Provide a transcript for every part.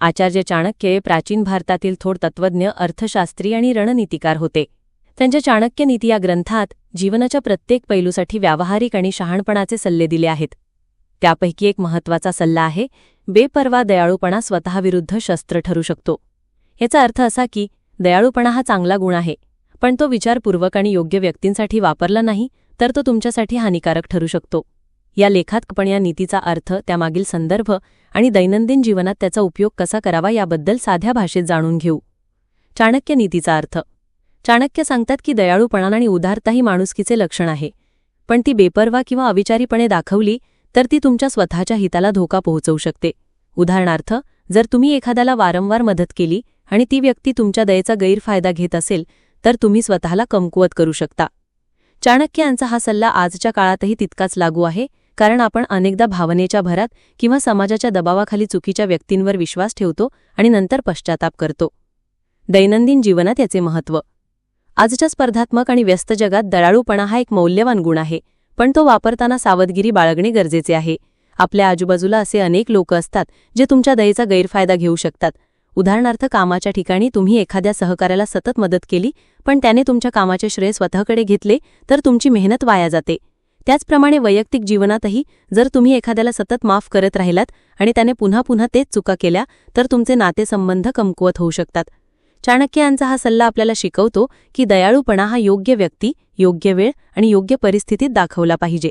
आचार्य चाणक्य हे प्राचीन भारतातील थोर तत्वज्ञ अर्थशास्त्री आणि रणनीतिकार होते. त्यांच्या चाणक्य नीती या ग्रंथात जीवनाच्या प्रत्येक पैलूसाठी व्यावहारिक आणि शहाणपणाचे सल्ले दिले आहेत. त्यापैकी एक महत्त्वाचा सल्ला आहे बेपर्वा दयाळूपणा स्वतःविरुद्ध शस्त्र ठरू शकतो. याचा अर्थ असा की दयाळूपणा हा चांगला गुण आहे पण तो विचारपूर्वक आणि योग्य व्यक्तींसाठी वापरला नाही तर तो तुमच्यासाठी हानिकारक ठरू शकतो. या लेखात आपण या नीतीचा अर्थ त्यामागील संदर्भ आणि दैनंदिन जीवनात त्याचा उपयोग कसा करावा याबद्दल साध्या भाषेत जाणून घेऊ. चाणक्य नीतीचा अर्थ. चाणक्य सांगतात की दयाळूपणा आणि उदारता ही माणुसकीचे लक्षण आहे. पण ती बेपर्वा किंवा अविचारीपणे दाखवली तर ती तुमच्या स्वतःच्या हिताला धोका पोहोचवू शकते. उदाहरणार्थ जर तुम्ही एखाद्याला वारंवार मदत केली आणि ती व्यक्ती तुमच्या दयेचा गैरफायदा घेत असेल तर तुम्ही स्वतःला कमकुवत करू शकता. चाणक्य यांचा हा सल्ला आजच्या काळातही तितकाच लागू आहे कारण आपण अनेकदा भावनेच्या भरात किंवा समाजाच्या दबावाखाली चुकीच्या व्यक्तींवर विश्वास ठेवतो आणि नंतर पश्चाताप करतो. दैनंदिन जीवनात याचे महत्त्व. आजच्या स्पर्धात्मक आणि व्यस्त जगात दळाळूपणा हा एक मौल्यवान गुण आहे पण तो वापरताना सावधगिरी बाळगणे गरजेचे आहे. आपल्या आजूबाजूला असे अनेक लोक असतात जे तुमच्या दयेचा गैरफायदा घेऊ शकतात. उदाहरणार्थ कामाच्या ठिकाणी तुम्ही एखाद्या सहकार्याला सतत मदत केली पण त्याने तुमच्या कामाचे श्रेय स्वतःकडे घेतले तर तुमची मेहनत वाया जाते. त्याचप्रमाणे वैयक्तिक जीवनातही जर तुम्ही एखाद्याला सतत माफ करत राहिलात आणि त्याने पुन्हा पुन्हा तेच चुका केल्या तर तुमचे नातेसंबंध कमकुवत होऊ शकतात. चाणक्य यांचा हा सल्ला आपल्याला शिकवतो की दयाळूपणा हा योग्य व्यक्ती योग्य वेळ आणि योग्य परिस्थितीत दाखवला पाहिजे.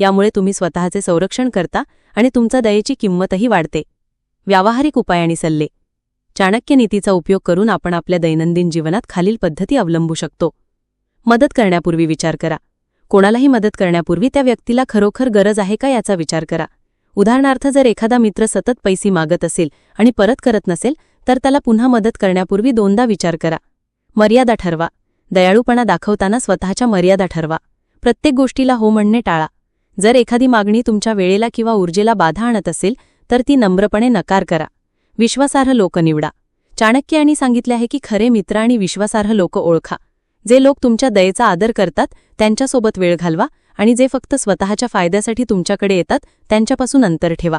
यामुळे तुम्ही स्वतःचे संरक्षण करता आणि तुमचा दयेची किंमतही वाढते. व्यावहारिक उपाय आणि सल्ले. चाणक्य नीतीचा उपयोग करून आपण आपल्या दैनंदिन जीवनात खालील पद्धती अवलंबू शकतो. मदत करण्यापूर्वी विचार करा. कोणालाही मदत करण्यापूर्वी त्या व्यक्तीला खरोखर गरज आहे का याचा विचार करा. उदाहरणार्थ जर एखादा मित्र सतत पैसे मागत असेल आणि परत करत नसेल तर त्याला पुन्हा मदत करण्यापूर्वी दोनदा विचार करा. मर्यादा ठरवा. दयाळूपणा दाखवताना स्वतःच्या मर्यादा ठरवा. प्रत्येक गोष्टीला हो म्हणणे टाळा. जर एखादी मागणी तुमच्या वेळेला किंवा ऊर्जेला बाधा आणत असेल तर ती नम्रपणे नकार करा. विश्वासार्ह लोक निवडा. चाणक्य यांनी सांगितले आहे की खरे मित्र आणि विश्वासार्ह लोक ओळखा. जे लोक तुमच्या दयेचा आदर करतात त्यांच्यासोबत वेळ घालवा आणि जे फक्त स्वतःच्या फायद्यासाठी तुमच्याकडे येतात त्यांच्यापासून अंतर ठेवा.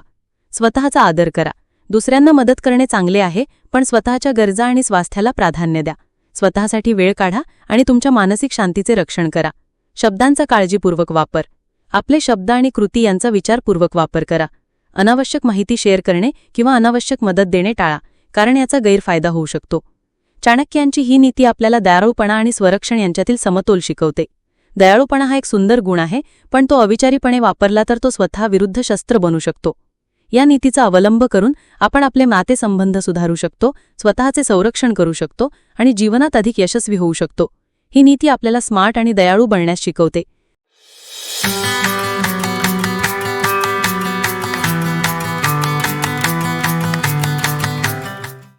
स्वतःचा आदर करा. दुसऱ्यांना मदत करणे चांगले आहे पण स्वतःच्या गरजा आणि स्वास्थ्याला प्राधान्य द्या. स्वतःसाठी वेळ काढा आणि तुमच्या मानसिक शांतीचे रक्षण करा. शब्दांचा काळजीपूर्वक वापर. आपले शब्द आणि कृती यांचा विचारपूर्वक वापर करा. अनावश्यक माहिती शेअर करणे किंवा अनावश्यक मदत देणे टाळा कारण याचा गैरफायदा होऊ शकतो. चाणक्यांची ही नीती आपल्याला दयाळूपणा आणि स्वरक्षण यांच्यातील समतोल शिकवते. दयाळूपणा हा एक सुंदर गुण आहे पण तो अविचारीपणे वापरला तर तो स्वतः विरुद्ध शस्त्र बनू शकतो. या नीतीचा अवलंब करून आपण आपले नातेसंबंध सुधारू शकतो स्वतःचे संरक्षण करू शकतो आणि जीवनात अधिक यशस्वी होऊ शकतो. ही नीती आपल्याला स्मार्ट आणि दयाळू बनण्यास शिकवते.